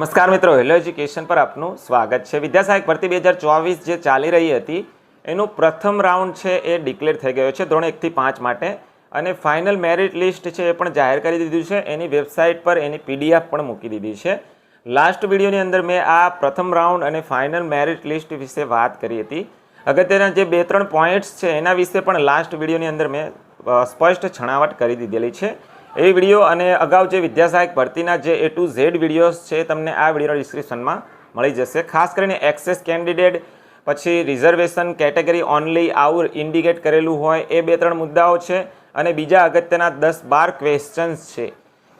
નમસ્કાર મિત્રો hello education પર આપનું સ્વાગત છે. વિદ્યાસહાયક ભરતી બે હજાર ચોવીસ જે ચાલી રહી હતી, એનું પ્રથમ રાઉન્ડ છે એ ડિક્લેર થઈ ગયો છે, ધોરણ એકથી પાંચ માટે. અને ફાઇનલ મેરિટ લિસ્ટ છે એ પણ જાહેર કરી દીધું છે. એની વેબસાઇટ પર એની પીડીએફ પણ મૂકી દીધી છે. લાસ્ટ વિડીયોની અંદર મેં આ પ્રથમ રાઉન્ડ અને ફાઇનલ મેરિટ લિસ્ટ વિશે વાત કરી હતી. અગત્યના જે બે ત્રણ પોઈન્ટ્સ છે એના વિશે પણ લાસ્ટ વિડીયોની અંદર મેં સ્પષ્ટ છણાવટ કરી દીધેલી છે. એ વીડિયો અને અગાઉ જે વિદ્યાસહાયક ભરતીના જે એ ટુ ઝેડ વિડીયોઝ છે, તમને આ વિડીયોના ડિસ્ક્રિપ્શનમાં મળી જશે. ખાસ કરીને એક્સેસ કેન્ડિડેટ પછી રિઝર્વેશન કેટેગરી ઓનલી આવું ઇન્ડિકેટ કરેલું હોય, એ બે ત્રણ મુદ્દાઓ છે. અને બીજા અગત્યના દસ બાર ક્વેશ્ચન્સ છે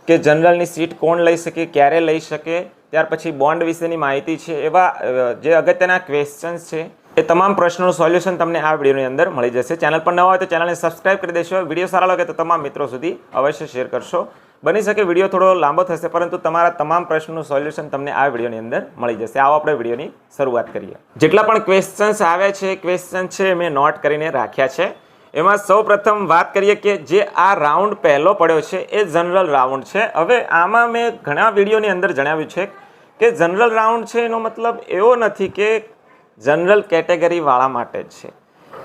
કે જનરલની સીટ કોણ લઈ શકે, ક્યારે લઈ શકે, ત્યાર પછી બોન્ડ વિશેની માહિતી છે. એવા જે અગત્યના ક્વેશ્ચન્સ છે એ તમામ પ્રશ્નોનું સોલ્યુશન તમને આ વિડીયોની અંદર મળી જશે. ચેનલ પર ન હોય તો ચેનલને સબસ્ક્રાઇબ કરી દેશો. વીડિયો સારા લાગે તો તમામ મિત્રો સુધી અવશ્ય શેર કરશો. બની શકે વીડિયો થોડો લાંબો થશે, પરંતુ તમારા તમામ પ્રશ્નોનું સોલ્યુશન તમને આ વિડીયોની અંદર મળી જશે. આવો આપણે વિડીયોની શરૂઆત કરીએ. જેટલા પણ ક્વેશ્ચન્સ આવ્યા છે ક્વેશ્ચન છે મેં નોટ કરીને રાખ્યા છે. એમાં સૌ પ્રથમ વાત કરીએ કે જે આ રાઉન્ડ પહેલો પડ્યો છે, એ જનરલ રાઉન્ડ છે. હવે આમાં મેં ઘણા વિડીયોની અંદર જણાવ્યું છે કે જનરલ રાઉન્ડ છે એનો મતલબ એવો નથી કે જનરલ કેટેગરીવાળા માટે જ છે.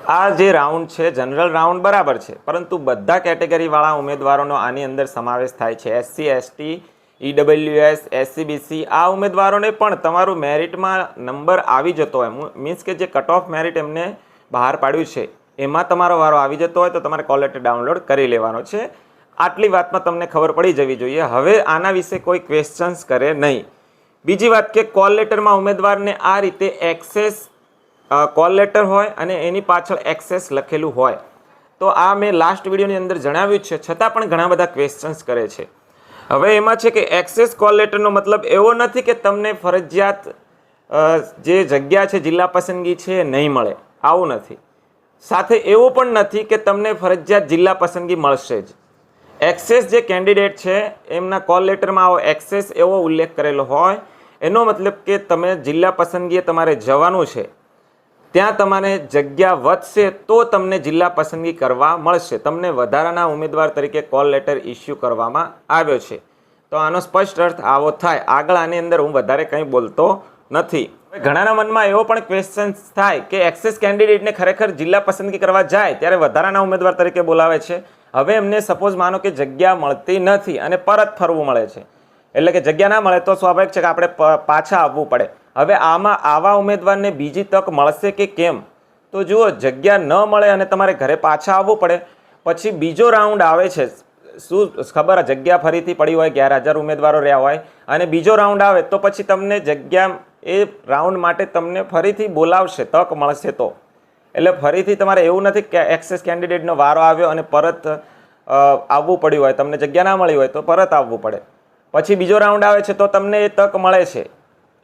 આ જે રાઉન્ડ છે, જનરલ રાઉન્ડ બરાબર છે, પરંતુ બધા કેટેગરીવાળા ઉમેદવારોનો આની અંદર સમાવેશ થાય છે. એસસી એસટી ઈડબલ્યુએસ એસસીબીસી આ ઉમેદવારોને પણ તમારું મેરિટમાં નંબર આવી જતો હોય. મીન્સ કે જે કટ ઓફ મેરિટ એમને બહાર પાડ્યું છે, એમાં તમારો વારો આવી જતો હોય તો તમારે કોલ ડાઉનલોડ કરી લેવાનો છે. આટલી વાતમાં તમને ખબર પડી જવી જોઈએ. હવે આના વિશે કોઈ ક્વેશ્ચન્સ કરે નહીં. બીજી વાત કે કોલ લેટરમાં ઉમેદવારને આ રીતે એક્સેસ કોલ લેટર હોય અને એની પાછળ એક્સેસ લખેલું હોય. તો આ મેં લાસ્ટ વિડીયોની અંદર જણાવ્યું છે, છતાં પણ ઘણા બધા ક્વેશ્ચન્સ કરે છે. હવે એમાં છે કે એક્સેસ કોલ લેટરનો મતલબ એવો નથી કે તમને ફરજિયાત જે જગ્યા છે, જિલ્લા પસંદગી છે નહીં મળે. આવું નથી. સાથે એવું પણ નથી કે તમને ફરજિયાત જિલ્લા પસંદગી મળશે જ. એક્સેસ જે કેન્ડિડેટ છે, એમના કોલ લેટરમાં આવો એક્સેસ એવો ઉલ્લેખ કરેલો હોય એનો મતલબ કે તમે જિલ્લા પસંદગીએ તમારે જવાનું છે, ત્યાં તમારે જગ્યા વધશે તો તમને જિલ્લા પસંદગી કરવા મળશે. તમને વધારાના ઉમેદવાર તરીકે કોલ લેટર ઇસ્યુ કરવામાં આવ્યો છે. તો આનો સ્પષ્ટ અર્થ આવો થાય. આગળ આની અંદર હું વધારે કંઈ બોલતો નથી. ઘણાના મનમાં એવો પણ ક્વેશ્ચન્સ થાય કે એક્સેસ કેન્ડિડેટને ખરેખર જિલ્લા પસંદગી કરવા જાય ત્યારે વધારાના ઉમેદવાર તરીકે બોલાવે છે. હવે એમને સપોઝ માનો કે જગ્યા મળતી નથી અને પરત ફરવું મળે છે. એટલે કે જગ્યા ના મળે તો સ્વાભાવિક છે કે આપણે પાછા આવવું પડે. હવે આમાં આવા ઉમેદવારને બીજી તક મળશે કે કેમ? તો જુઓ, જગ્યા ન મળે અને તમારે ઘરે પાછા આવવું પડે. પછી બીજો રાઉન્ડ આવે છે. શું ખબર? જગ્યા ફરીથી પડી હોય, અગિયાર હજાર ઉમેદવારો રહ્યા હોય અને બીજો રાઉન્ડ આવે તો પછી તમને જગ્યા એ રાઉન્ડ માટે તમને ફરીથી બોલાવશે, તક મળશે તો. એટલે ફરીથી તમારે એવું નથી કે એક્સેસ કેન્ડિડેટનો વારો આવ્યો અને પરત આવવું પડ્યું હોય. તમને જગ્યા ના મળી હોય તો પરત આવવું પડે. પછી બીજો રાઉન્ડ આવે છે તો તમને એ તક મળે છે.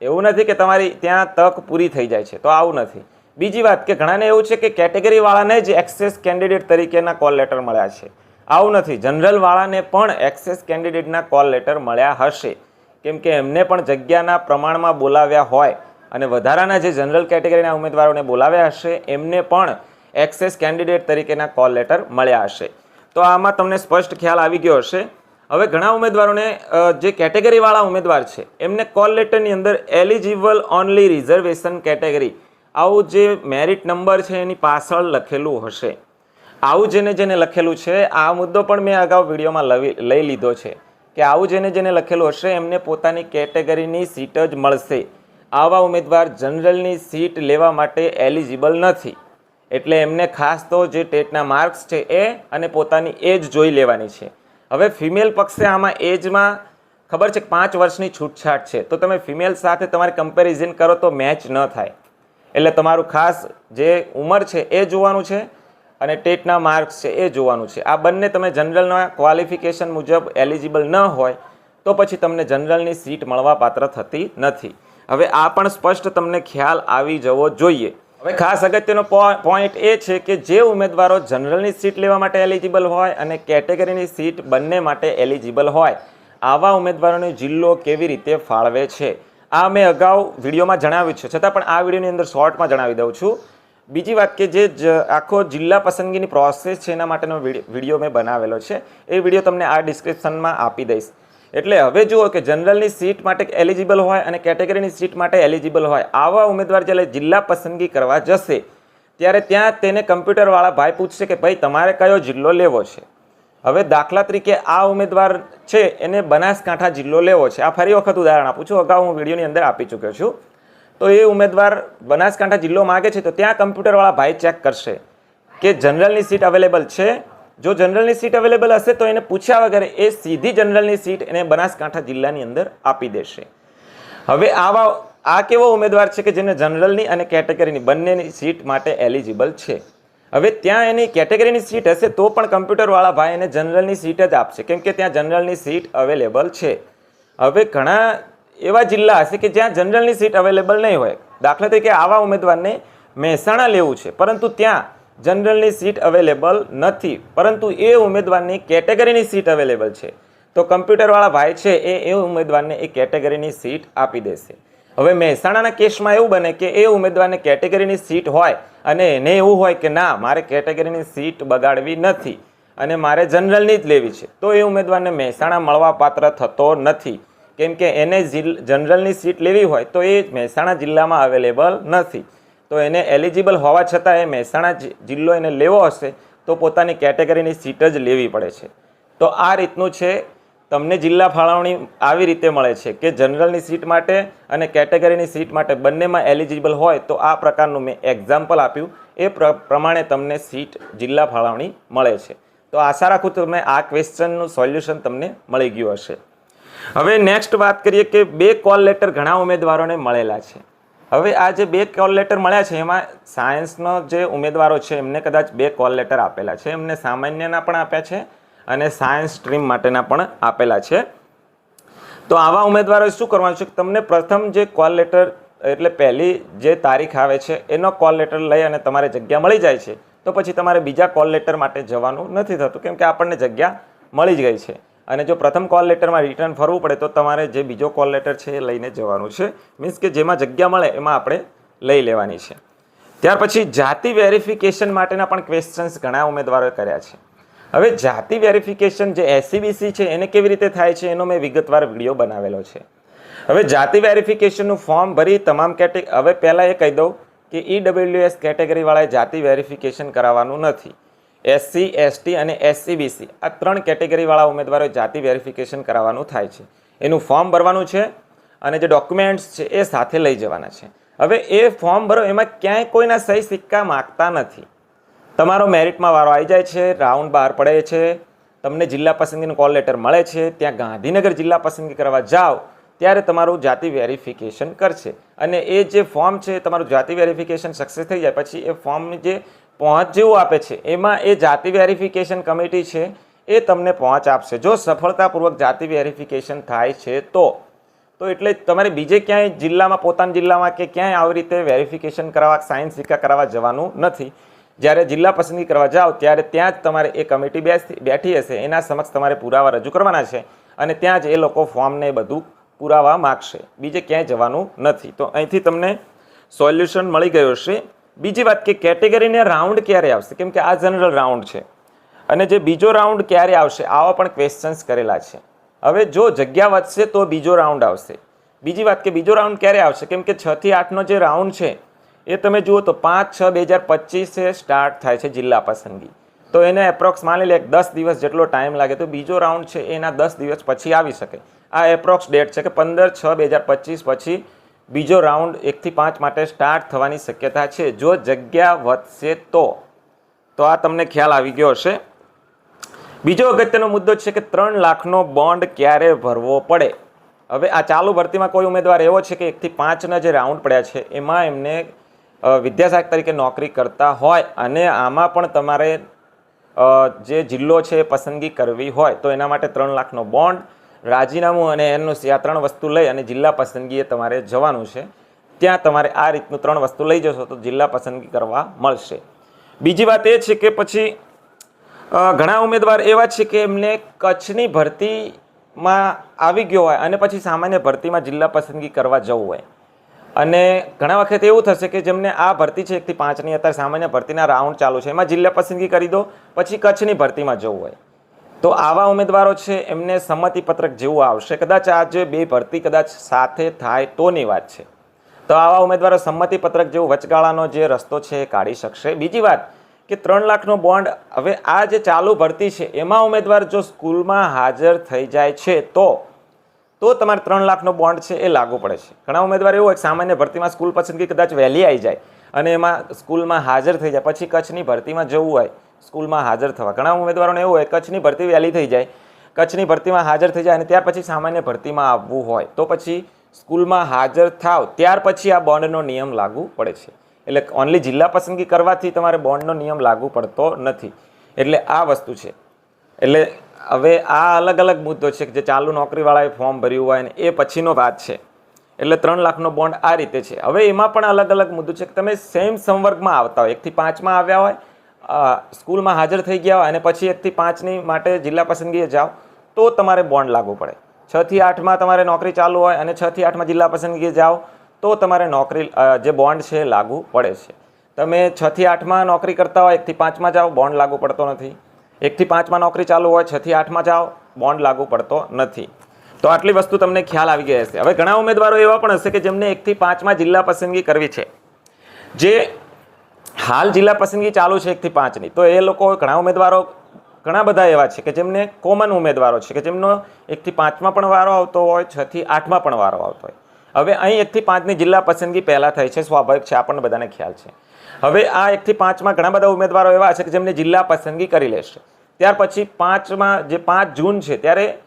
એવું નથી કે તમારી ત્યાં તક પૂરી થઈ જાય છે, તો આવું નથી. બીજી વાત કે ઘણાને એવું છે કે કેટેગરીવાળાને જ એક્સેસ કેન્ડિડેટ તરીકેના કોલ લેટર મળ્યા છે. આવું નથી જનરલવાળાને પણ એક્સેસ કેન્ડિડેટના કોલ લેટર મળ્યા હશે. કેમ કે એમને પણ જગ્યાના પ્રમાણમાં બોલાવ્યા હોય અને વધારાના જે જનરલ કેટેગરીના ઉમેદવારોને બોલાવ્યા હશે, એમને પણ એક્સેસ કેન્ડિડેટ તરીકેના કોલ લેટર મળ્યા હશે. તો આમાં તમને સ્પષ્ટ ખ્યાલ આવી ગયો હશે હવે ઘણા ઉમેદવારોને જે કેટેગરીવાળા ઉમેદવાર છે, એમને કોલ લેટરની અંદર એલિજિબલ ઓનલી રિઝર્વેશન કેટેગરી. આવું જે મેરિટ નંબર છે એની પાછળ લખેલું હશે. આવું જેને જેને લખેલું છે, આ મુદ્દો પણ મેં અગાઉ વિડીયોમાં લવી, લઈ લીધો છે કે આવું જેને જેને લખેલું હશે, એમને પોતાની કેટેગરીની સીટ જ મળશે. આવા ઉમેદવાર જનરલની સીટ લેવા માટે એલિજિબલ નથી. એટલે એમને ખાસ તો જે ટેટના માર્ક્સ છે એ અને પોતાની એજ જોઈ લેવાની છે. હવે ફિમેલ પક્ષે આમાં એજમાં ખબર છે પાંચ વર્ષની છૂટછાટ છે. તો તમે ફિમેલ સાથે તમારે કમ્પેરિઝન કરો તો મેચ ન થાય. એટલે તમારું ખાસ જે ઉંમર છે એ જોવાનું છે અને ટેટના માર્ક્સ છે એ જોવાનું છે. આ બંને તમે જનરલના ક્વોલિફિકેશન મુજબ એલિજિબલ ન હોય તો પછી તમને જનરલની સીટ મળવા પાત્ર થતી નથી. હવે આ પણ સ્પષ્ટ તમને ખ્યાલ આવી જવો જોઈએ. હવે ખાસ અગત્યનો પોઈન્ટ એ છે કે જે ઉમેદવારો જનરલની સીટ લેવા માટે એલિજિબલ હોય અને કેટેગરીની સીટ બંને માટે એલિજિબલ હોય, આવા ઉમેદવારોને જિલ્લો કેવી રીતે ફાળવે છે? આ મેં અગાઉ વિડીયોમાં જણાવ્યું છે. છતાં પણ આ વિડીયોની અંદર શોર્ટમાં જણાવી દઉં છું. બીજી વાત કે જે આખો જિલ્લા પસંદગીની પ્રોસેસ છે એના માટેનો વીડિયો મેં બનાવેલો છે. એ વીડિયો તમને આ ડિસ્ક્રિપ્શનમાં આપી દઈશ. એટલે હવે જુઓ કે જનરલની સીટ માટે એલિજિબલ હોય અને કેટેગરીની સીટ માટે એલિજિબલ હોય, આવા ઉમેદવાર જ્યારે જિલ્લા પસંદગી કરવા જશે, ત્યારે ત્યાં તેને કમ્પ્યુટરવાળા ભાઈ પૂછશે કે ભાઈ, તમારે કયો જિલ્લો લેવો છે? હવે દાખલા તરીકે આ ઉમેદવાર છે, એને બનાસકાંઠા જિલ્લો લેવો છે. આ ફરી વખત ઉદાહરણ આપું છું, અગાઉ હું વિડીયોની અંદર આપી ચૂક્યો છું. તો એ ઉમેદવાર બનાસકાંઠા જિલ્લો માગે છે, તો ત્યાં કમ્પ્યુટરવાળા ભાઈ ચેક કરશે કે જનરલની સીટ અવેલેબલ છે જો જનરલની સીટ અવેલેબલ હશે તો એને પૂછ્યા વગર એ સીધી જનરલની સીટ એને બનાસકાંઠા જિલ્લાની અંદર આપી દેશે. હવે આવા આ કેવો ઉમેદવાર છે કે જેને જનરલની અને કેટેગરીની બંનેની સીટ માટે એલિજિબલ છે? હવે ત્યાં એની કેટેગરીની સીટ હશે તો પણ કમ્પ્યુટરવાળા ભાઈ એને જનરલની સીટ જ આપશે, કેમ કે ત્યાં જનરલની સીટ અવેલેબલ છે. હવે ઘણા એવા જિલ્લા હશે કે જ્યાં જનરલની સીટ અવેલેબલ નહીં હોય. દાખલા તરીકે આવા ઉમેદવારને મહેસાણા લેવું છે, પરંતુ ત્યાં જનરલની સીટ અવેલેબલ નથી, પરંતુ એ ઉમેદવારની કેટેગરીની સીટ અવેલેબલ છે. તો કમ્પ્યુટરવાળા ભાઈ છે એ એ ઉમેદવારને એ કેટેગરીની સીટ આપી દેશે. હવે મહેસાણાના કેસમાં એવું બને કે એ ઉમેદવારને કેટેગરીની સીટ હોય અને એને એવું હોય કે ના, મારે કેટેગરીની સીટ બગાડવી નથી અને મારે જનરલની જ લેવી છે, તો એ ઉમેદવારને મહેસાણા મળવા પાત્ર થતો નથી. કેમ કે એને જનરલની સીટ લેવી હોય તો એ મહેસાણા જિલ્લામાં અવેલેબલ નથી. તો એને એલિજિબલ હોવા છતાં એ મહેસાણા જિલ્લો એને લેવો હશે, તો પોતાની કેટેગરીની સીટ જ લેવી પડે છે. તો આ રીતનું છે, તમને જિલ્લા ફાળવણી આવી રીતે મળે છે કે જનરલની સીટ માટે અને કેટેગરીની સીટ માટે બંનેમાં એલિજિબલ હોય તો આ પ્રકારનું મેં એક્ઝામ્પલ આપ્યું. એ પ્ર- પ્રમાણે તમને સીટ જિલ્લા ફાળવણી મળે છે. તો આશા રાખું તમે આ ક્વેશ્ચનનું સોલ્યુશન તમને મળી ગયું હશે. હવે નેક્સ્ટ વાત કરીએ કે બે કોલ લેટર ઘણા ઉમેદવારોને મળેલા છે. હવે આ જે બે કોલ લેટર મળ્યા છે, એમાં સાયન્સનો જે ઉમેદવારો છે, એમને કદાચ બે કોલ લેટર આપેલા છે. એમને સામાન્યના પણ આપ્યા છે અને સાયન્સ સ્ટ્રીમ માટેના પણ આપેલા છે. તો આવા ઉમેદવારોએ શું કરવાનું છે તમને પ્રથમ જે કોલ લેટર, એટલે પહેલી જે તારીખ આવે છે, એનો કોલ લેટર લઈ અને તમારે જગ્યા મળી જાય છે. તો પછી તમારે બીજા કોલ લેટર માટે જવાનું નથી થતું, કેમ કે આપણને જગ્યા મળી જ ગઈ છે. અને જો પ્રથમ કોલ લેટરમાં રિટર્ન ફરવું પડે તો તમારે જે બીજો કોલ લેટર છે એ લઈને જવાનું છે. મીન્સ કે જેમાં જગ્યા મળે એમાં આપણે લઈ લેવાની છે. ત્યાર પછી જાતિ વેરિફિકેશન માટેના પણ ક્વેશ્ચન્સ ઘણા ઉમેદવારોએ કર્યા છે. હવે જાતિ વેરિફિકેશન જે એસસીબીસી છે એને કેવી રીતે થાય છે એનો મેં વિગતવાર વીડિયો બનાવેલો છે. હવે જાતિ વેરિફિકેશનનું ફોર્મ ભરી તમામ કેટેગ હવે પહેલાં એ કહી દઉં કે E ઈડબ્લ્યુએસ કેટેગરીવાળાએ જાતિ વેરિફિકેશન કરાવવાનું નથી. એસસી એસટી અને એસસીબીસી આ ત્રણ કેટેગરીવાળા ઉમેદવારોએ જાતિ વેરિફિકેશન કરાવવાનું થાય છે. એનું ફોર્મ ભરવાનું છે અને જે ડોક્યુમેન્ટ્સ છે એ સાથે લઈ જવાના છે. હવે એ ફોર્મ ભરો, એમાં ક્યાંય કોઈના સહી સિક્કા માગતા નથી. તમારો મેરિટમાં વારો આવી જાય છે રાઉન્ડ બહાર પડે છે, તમને જિલ્લા પસંદગીનું કોલ લેટર મળે છે, ત્યાં ગાંધીનગર જિલ્લા પસંદગી કરવા જાઓ, ત્યારે તમારું જાતિ વેરિફિકેશન કરશે. અને એ જે ફોર્મ છે, તમારું જાતિ વેરિફિકેશન સક્સેસ થઈ જાય, પછી એ ફોર્મ જે પહોંચ જેવું આપે છે. એમાં એ જાતિ વેરિફિકેશન કમિટી છે, એ તમને પહોંચ આપશે. જો સફળતાપૂર્વક જાતિ વેરિફિકેશન થાય છે તો. તો એટલે તમારે બીજે ક્યાંય જિલ્લામાં, પોતાના જિલ્લામાં કે ક્યાંય આવી રીતે વેરિફિકેશન કરાવવા સાયન્સ સિક્કા કરાવવા જવાનું નથી. જ્યારે જિલ્લા પસંદગી કરવા જાઓ, ત્યારે ત્યાં જ તમારે એ કમિટી બેઠી હશે. એના સમક્ષ તમારે પુરાવા રજૂ કરવાના છે અને ત્યાં જ એ લોકો ફોર્મને એ બધું પુરાવા માગશે. બીજે ક્યાંય જવાનું નથી. તો અહીંથી તમને સોલ્યુશન મળી ગયું હશે. બીજી વાત કે કેટેગરીને રાઉન્ડ ક્યારે આવશે? કેમ કે આ જનરલ રાઉન્ડ છે. અને જે બીજો રાઉન્ડ ક્યારે આવશે, આવા પણ ક્વેશ્ચન્સ કરેલા છે. હવે જો જગ્યા વધશે તો બીજો રાઉન્ડ આવશે. બીજી વાત કે બીજો રાઉન્ડ ક્યારે આવશે? કેમ કે છથી આઠનો જે રાઉન્ડ છે, એ તમે જુઓ તો પાંચ, છ, બે હજાર પચીસે સ્ટાર્ટ થાય છે જિલ્લા પસંદગી. તો એને એપ્રોક્સ માની લે દસ દિવસ જેટલો ટાઈમ લાગે. તો બીજો રાઉન્ડ છે, એના દસ દિવસ પછી આવી શકે. આ એપ્રોક્સ ડેટ છે કે પંદર, છ, બે હજાર પચીસ પછી બીજો રાઉન્ડ એકથી પાંચ માટે સ્ટાર્ટ થવાની શક્યતા છે. જો જગ્યા વધશે તો તો આ તમને ખ્યાલ આવી ગયો હશે. બીજો અગત્યનો મુદ્દો છે કે ત્રણ લાખનો બોન્ડ ક્યારે ભરવો પડે? હવે આ ચાલુ ભરતીમાં કોઈ ઉમેદવાર એવો છે કે એકથી પાંચના જે રાઉન્ડ પડ્યા છે એમાં એમને અ, તરીકે નોકરી કરતા હોય અને આમાં પણ તમારે જે જિલ્લો છે એ પસંદગી કરવી હોય તો એના માટે ત્રણ લાખનો બોન્ડ રાજીનામું અને એનઓસી આ ત્રણ વસ્તુ લઈ અને જિલ્લા પસંદગીએ તમારે જવાનું છે. ત્યાં તમારે આ રીતનું ત્રણ વસ્તુ લઈ જશો તો જિલ્લા પસંદગી કરવા મળશે. બીજી વાત એ છે કે પછી ઘણા ઉમેદવાર એવા છે કે એમને કચ્છની ભરતીમાં આવી ગયો હોય અને પછી સામાન્ય ભરતીમાં જિલ્લા પસંદગી કરવા જવું હોય. અને ઘણા વખત એવું થશે કે જેમને આ ભરતી છે એકથી પાંચની, અત્યારે સામાન્ય ભરતીના રાઉન્ડ ચાલુ છે, એમાં જિલ્લા પસંદગી કરી દો, પછી કચ્છની ભરતીમાં જવું હોય. તો આવા ઉમેદવારો છે, એમને સંમતિપત્રક જેવું આવશે. કદાચ આ જે બે ભરતી કદાચ સાથે થાય તોની વાત છે. તો આવા ઉમેદવારો સંમતિપત્રક જેવું વચગાળાનો જે રસ્તો છે એ કાઢી શકશે. બીજી વાત કે ત્રણ લાખનો બોન્ડ હવે આ જે ચાલુ ભરતી છે, એમાં ઉમેદવાર જો સ્કૂલમાં હાજર થઈ જાય છે, તો તો તમારે ત્રણ લાખનો બોન્ડ છે એ લાગુ પડે છે. ઘણા ઉમેદવાર એવું હોય સામાન્ય ભરતીમાં સ્કૂલ પસંદગી કદાચ વહેલી આવી જાય અને એમાં સ્કૂલમાં હાજર થઈ જાય. પછી કચ્છની ભરતીમાં જવું હોય સ્કૂલમાં હાજર થવા. ઘણા ઉમેદવારોને એવું હોય, કચ્છની ભરતી વહેલી થઈ જાય, કચ્છની ભરતીમાં હાજર થઈ જાય અને ત્યાર પછી સામાન્ય ભરતીમાં આવવું હોય, તો પછી સ્કૂલમાં હાજર થાવ, ત્યાર પછી આ બોન્ડનો નિયમ લાગુ પડે છે. એટલે ઓનલી જિલ્લા પસંદગી કરવાથી તમારે બોન્ડનો નિયમ લાગુ પડતો નથી. એટલે આ વસ્તુ છે. એટલે હવે આ અલગ અલગ મુદ્દો છે કે જે ચાલુ નોકરીવાળાએ ફોર્મ ભર્યું હોય ને એ પછીનો વાત છે. એટલે ત્રણ લાખનો બોન્ડ આ રીતે છે. હવે એમાં પણ અલગ અલગ મુદ્દો છે કે તમે સેમ સંવર્ગમાં આવતા હોય, એકથી પાંચમાં આવ્યા હોય સ્કૂલમાં હાજર થઈ ગયા હોય અને પછી એકથી પાંચની માટે જિલ્લા પસંદગીએ જાઓ, તો તમારે બોન્ડ લાગુ પડે. છથી આઠમાં તમારે નોકરી ચાલુ હોય અને છ થી આઠમાં જિલ્લા પસંદગીએ જાઓ, તો તમારે નોકરી જે બોન્ડ છે લાગુ પડે છે. તમે છથી આઠમાં નોકરી કરતા હોય, એકથી પાંચમાં જાઓ, બોન્ડ લાગુ પડતો નથી. એકથી પાંચમાં નોકરી ચાલુ હોય, છથી આઠમાં જાઓ, બોન્ડ લાગુ પડતો નથી. તો આટલી વસ્તુ તમને ખ્યાલ આવી ગઈ હશે. હવે ઘણા ઉમેદવારો એવા પણ હશે કે જેમને એકથી પાંચમાં જિલ્લા પસંદગી કરવી છે. જે હાલ જિલ્લા પસંદગી ચાલુ છે એકથી પાંચની. તો એ લોકો ઘણા ઉમેદવારો, ઘણા બધા એવા છે કે જેમને કોમન ઉમેદવારો છે કે જેમનો એકથી પાંચમાં પણ વારો આવતો હોય, છથી આઠમાં પણ વારો આવતો હોય. હવે અહીં એકથી પાંચની જિલ્લા પસંદગી પહેલાં થઈ છે, સ્વાભાવિક છે આપણને બધાને ખ્યાલ છે. હવે આ એકથી પાંચમાં ઘણા બધા ઉમેદવારો એવા છે કે જેમને જિલ્લા પસંદગી કરી લેશે. ત્યાર પછી પાંચમાં, જે પાંચ જૂન છે, ત્યારે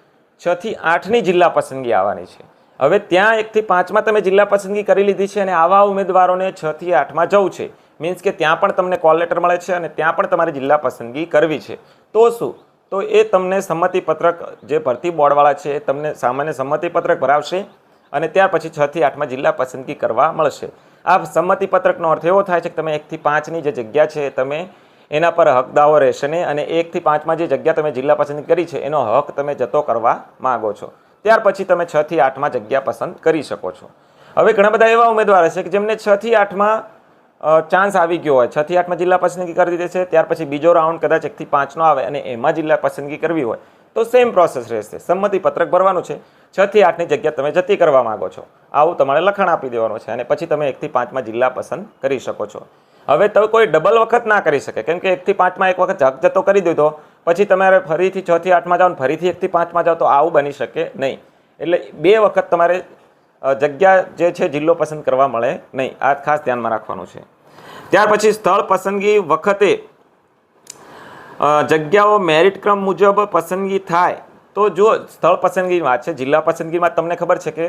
છથી આઠની જિલ્લા પસંદગી આવવાની છે. હવે ત્યાં એકથી પાંચમાં તમે જિલ્લા પસંદગી કરી લીધી છે અને આવા ઉમેદવારોને છથી આઠમાં જવું છે. મીન્સ કે ત્યાં પણ તમને કોલ લેટર મળે છે અને ત્યાં પણ તમારે જિલ્લા પસંદગી કરવી છે. તો શું? તો એ તમને સંમતિપત્રક જે ભરતી બોર્ડવાળા છે એ તમને સામાન્ય સંમતિપત્રક ભરાવશે અને ત્યાર પછી છ થી આઠમાં જિલ્લા પસંદગી કરવા મળશે. આ સંમતિપત્રકનો અર્થ એવો થાય છે કે તમે એકથી પાંચની જે જગ્યા છે તમે એના પર હકદાવો રહેશે નહીં અને એકથી પાંચમાં જે જગ્યા તમે જિલ્લા પસંદ કરી છે એનો હક તમે જતો કરવા માગો છો. ત્યાર પછી તમે છથી આઠમાં જગ્યા પસંદ કરી શકો છો. હવે ઘણા બધા એવા ઉમેદવાર હશે કે જેમને છથી આઠમાં ચાન્સ આવી ગયો હોય. છ થી આઠમાં જિલ્લા પસંદગી કરી દે છે. ત્યાર પછી બીજો રાઉન્ડ કદાચ એકથી પાંચનો આવે અને એમાં જિલ્લા પસંદગી કરવી હોય, તો સેમ પ્રોસેસ રહેશે. સંમતિ પત્રક ભરવાનું છે. છ થી આઠની જગ્યા તમે જતી કરવા માંગો છો. આવું તમારે લખાણ આપી દેવાનું છે અને પછી તમે એકથી પાંચમાં જિલ્લા પસંદ કરી શકો છો. હવે તમે કોઈ ડબલ વખત ના કરી શકે. કેમ કે એકથી પાંચમાં એક વખત જગ જતો કરી દીધો. પછી તમારે ફરીથી છ થી આઠમાં જાઓ ફરીથી એકથી પાંચમાં જાઓ તો આવું બની શકે નહીં. એટલે બે વખત તમારે જગ્યા જે છે જિલ્લો પસંદ કરવા મળે નહીં. આ ખાસ ધ્યાનમાં રાખવાનું છે. ત્યાર પછી સ્થળ પસંદગી વખતે જગ્યાઓ મેરિટ ક્રમ મુજબ પસંદગી થાય. તો જો સ્થળ પસંદગીની વાત છે, જિલ્લા પસંદગીમાં તમને ખબર છે કે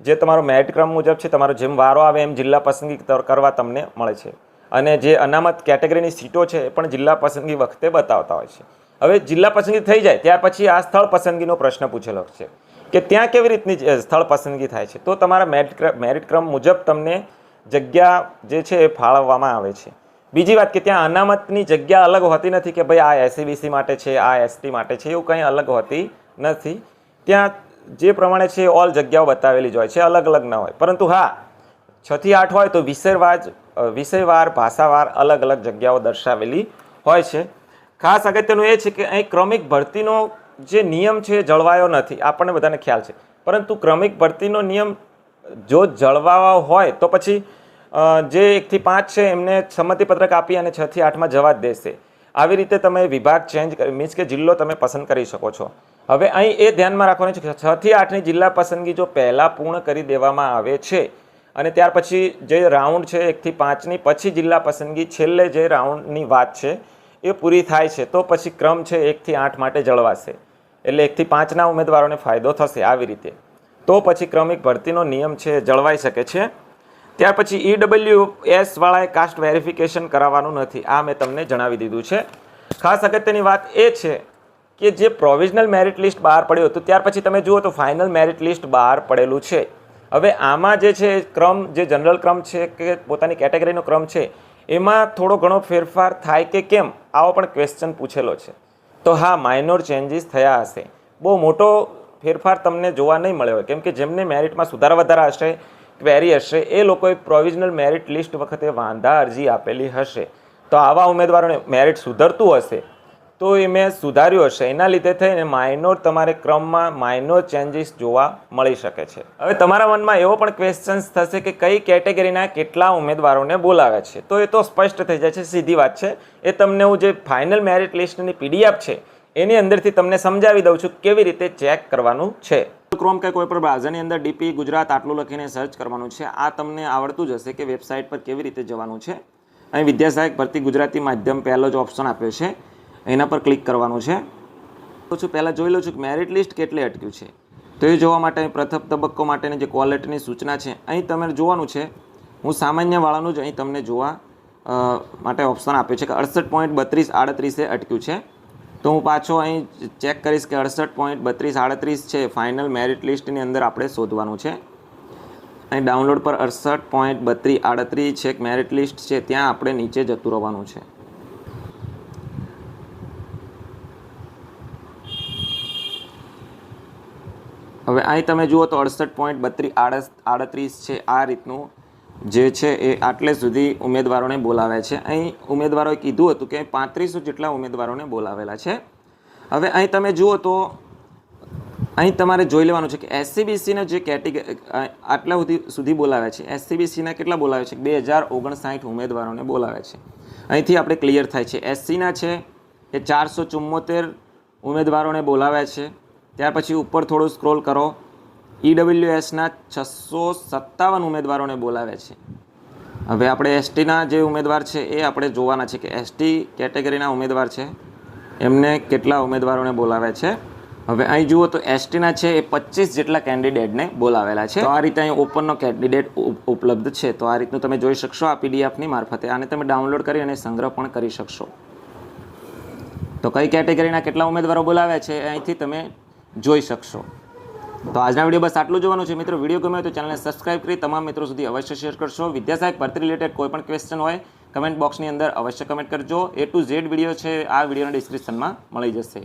જે તમારો મેરિટ ક્રમ મુજબ છે, તમારો જેમ વારો આવે એમ જિલ્લા પસંદગી કરવા તમને મળે છે. અને જે અનામત કેટેગરીની સીટો છે એ પણ જિલ્લા પસંદગી વખતે બતાવતા હોય છે. હવે જિલ્લા પસંદગી થઈ જાય, ત્યાર પછી આ સ્થળ પસંદગીનો પ્રશ્ન પૂછેલો છે કે ત્યાં કેવી રીતની સ્થળ પસંદગી થાય છે? તો તમારા મેરિટ મેરિટ ક્રમ મુજબ તમને જગ્યા જે છે એ ફાળવવામાં આવે છે. બીજી વાત કે ત્યાં અનામતની જગ્યા અલગ હોતી નથી કે ભાઈ આ એસસીબીસી માટે છે, આ એસટી માટે છે, એવું કંઈ અલગ હોતી નથી. ત્યાં જે પ્રમાણે છે ઓલ જગ્યાઓ બતાવેલી જ હોય છે, અલગ અલગ ન હોય. પરંતુ હા, છ થી આઠ હોય તો વિષયવાર વિષયવાર ભાષાવાર અલગ અલગ જગ્યાઓ દર્શાવેલી હોય છે. ખાસ અગત્યનું એ છે કે અહીં ક્રમિક ભરતીનો જે નિયમ છે જળવાયો નથી, આપણને બધાને ખ્યાલ છે. પરંતુ ક્રમિક ભરતીનો નિયમ જો જળવાવા હોય તો પછી જે એકથી પાંચ છે, એમને સંમતિપત્રક આપી અને છથી આઠમાં જવા જ દેશે. આવી રીતે તમે વિભાગ ચેન્જ મીન્સ કે જિલ્લો તમે પસંદ કરી શકો છો. હવે અહીં એ ધ્યાનમાં રાખવાનું છે કે છથી આઠની જિલ્લા પસંદગી જો પહેલાં પૂર્ણ કરી દેવામાં આવે છે, અને ત્યાર પછી જે રાઉન્ડ છે, એકથી પાંચની પછી જિલ્લા પસંદગી, છેલ્લે જે રાઉન્ડની વાત છે, એ પૂરી થાય છે, તો પછી ક્રમ છે એકથી આઠ માટે જળવાશે. એટલે એકથી પાંચના ઉમેદવારોને ફાયદો થશે આવી રીતે. તો પછી ક્રમિક ભરતીનો નિયમ છે, જળવાઈ શકે છે. ત્યાર પછી ઈડબલ્યુ એસવાળાએ કાસ્ટ વેરિફિકેશન કરાવવાનું નથી. આ મેં તમને જણાવી દીધું છે. ખાસ અગત્યની વાત એ છે કે જે પ્રોવિઝનલ મેરિટ લિસ્ટ બહાર પડ્યું હતું, ત્યાર પછી તમે જુઓ તો ફાઇનલ મેરિટ લિસ્ટ બહાર પડેલું છે. હવે આમાં જે છે ક્રમ, જે જનરલ ક્રમ છે કે પોતાની કેટેગરીનો ક્રમ છે, એમાં થોડો ઘણો ફેરફાર થાય કે કેમ, આવો પણ ક્વેશ્ચન પૂછેલો છે. તો હા માઇનોર ચેન્જીસ થયા હશે. બહુ મોટો ફેરફાર તમને જોવા નહીં મળ્યો કેમ કે જેમને મેરિટમાં સુધારા વધારા હશે ક્વેરી હશે, એ લોકોએ પ્રોવિઝનલ મેરિટ લિસ્ટ વખતે વાંધા અરજી આપેલી હશે. તો આવા ઉમેદવારોને મેરિટ સુધરતું હશે, તો એ મેં સુધાર્યું હશે. એના લીધે થઈને માઇનોર તમારે ક્રમમાં માઇનોર ચેન્જીસ જોવા મળી શકે છે. હવે તમારા મનમાં એવો પણ ક્વેશ્ચન્સ થશે કે કઈ કેટેગરીના કેટલા ઉમેદવારોને બોલાવે છે. તો એ તો સ્પષ્ટ થઈ જાય છે, સીધી વાત છે. એ તમને હું જે ફાઇનલ મેરિટ લિસ્ટની પીડીએફ છે, એની અંદરથી તમને સમજાવી દઉં છું કેવી રીતે ચેક કરવાનું છે. ક્રોમ કે કોઈ પણ બ્રાઉઝરની અંદર ડીપી ગુજરાત આટલું લખીને સર્ચ કરવાનું છે, આ તમને આવડતું જ હશે કે વેબસાઇટ પર કેવી રીતે જવાનું છે. અહીં વિદ્યાસહાયક ભરતી ગુજરાતી માધ્યમ પહેલો જ ઓપ્શન આપ્યો છે, એના પર ક્લિક કરવાનું છે. છું, પહેલાં જોઈ લઉં છું કે મેરિટ લિસ્ટ કેટલે અટક્યું છે. તો એ જોવા માટે અહીં પ્રથમ તબક્કો માટેની જે ક્વોલિટીની સૂચના છે, અહીં તમે જોવાનું છે, હું સામાન્યવાળાનું જ અહીં તમને જોવા માટે ઓપ્શન આપ્યો છે કે અડસઠ પોઈન્ટ બત્રીસ આડત્રીસે અટક્યું છે. તો હું પાછો અહીં ચેક કરીશ કે અડસઠ પોઈન્ટ બત્રીસ આડત્રીસ છે ફાઇનલ મેરિટ લિસ્ટની અંદર આપણે શોધવાનું છે. અહીં ડાઉનલોડ પર અડસઠ પોઈન્ટ બત્રીસ આડત્રીસ છે મેરિટ લિસ્ટ છે, ત્યાં આપણે નીચે જતું રહેવાનું છે. હવે અહીં તમે જુઓ તો અડસઠ પોઈન્ટ બત્રીસ આડત્રીસ છે, આ રીતનું જે છે એ આટલે સુધી ઉમેદવારોને બોલાવે છે. અહીં ઉમેદવારોએ કીધું હતું કે પાંત્રીસો જેટલા ઉમેદવારોને બોલાવેલા છે. હવે અહીં તમે જુઓ તો અહીં તમારે જોઈ લેવાનું છે કે એસસીબીસીના જે કેટેગરી આટલા સુધી સુધી બોલાવે છે. એસસીબીસીના કેટલા બોલાવે છે? બે હજાર ઓગણસાઠ ઉમેદવારોને બોલાવે છે. અહીંથી આપણે ક્લિયર થાય છે. એસસીના છે એ ચારસો ચુમ્મોતેર ઉમેદવારોને બોલાવે છે. ત્યાર પછી ઉપર થોડું સ્ક્રોલ કરો. ઈડબ્લ્યુએસના છસો સત્તાવન ઉમેદવારોને બોલાવે છે. હવે આપણે એસટીના જે ઉમેદવાર છે એ આપણે જોવાના છે કે એસટી કેટેગરીના ઉમેદવાર છે. એમને કેટલા ઉમેદવારોને બોલાવે છે. હવે અહીં જુઓ તો એસટીના છે એ પચીસ જેટલા કેન્ડિડેટને બોલાવેલા છે. તો આ રીતે અહીં ઓપનનો કેન્ડિડેટ ઉપલબ્ધ છે. તો આ રીતનું તમે જોઈ શકશો આ પીડીએફની મારફતે. આને તમે ડાઉનલોડ કરી અને સંગ્રહ પણ કરી શકશો. તો કઈ કેટેગરીના કેટલા ઉમેદવારો બોલાવ્યા છે અહીંથી તમે જોઈ શકશો. તો આજના વીડિયો બસ આટલું જોવાનું છે. મિત્રો, વીડિયો ગમ્યો તો ચેનલને સબસ્ક્રાઇબ કરી તમામ મિત્રો સુધી અવશ્ય શેર કરશો. વિદ્યાસાહેબ ભરતી રિલેટેડ કોઈ પણ ક્વેશ્ચન હોય કમેન્ટ બોક્સની અંદર અવશ્ય કમેન્ટ કરજો. એ ટુ ઝેડ વીડિયો છે. આ વિડીયોના ડિસ્ક્રિપ્શનમાં મળી જશે.